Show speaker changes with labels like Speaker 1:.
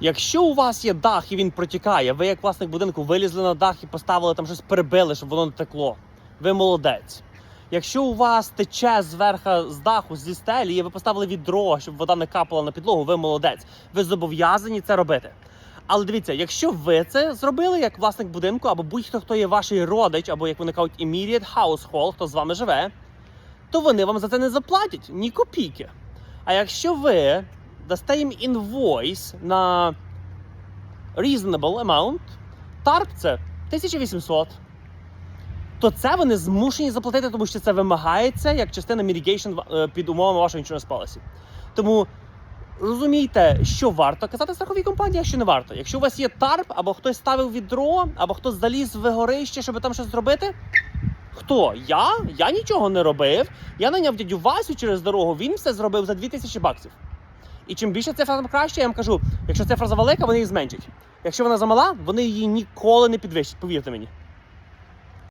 Speaker 1: Якщо у вас є дах і він протікає, ви як власник будинку вилізли на дах і поставили там щось перебили, щоб воно не текло. Ви молодець. Якщо у вас тече зверху з даху, зі стелі, і ви поставили відро, щоб вода не капала на підлогу, ви молодець. Ви зобов'язані це робити. Але дивіться, якщо ви це зробили як власник будинку, або будь-хто, хто є ваш родич, або як вони кажуть, immediate household, хто з вами живе, то вони вам за це не заплатять ні копійки. А якщо ви дасте їм інвойс на reasonable amount, тарп це 1800, то це вони змушені заплатити, тому що це вимагається як частина mitigation е, під умовами вашого insurance policy. Тому розумійте, що варто казати страховій компанії, а що не варто. Якщо у вас є тарп, або хтось ставив відро, або хтось заліз в горище, щоб там щось зробити. Хто? Я? Я нічого не робив. Я наняв дядю Васю через дорогу, він все зробив за 2000 баксів. І чим більше цифра, там краще, я вам кажу, якщо цифра завелика, вони її зменшать. Якщо вона замала, вони її ніколи не підвищать, повірте мені.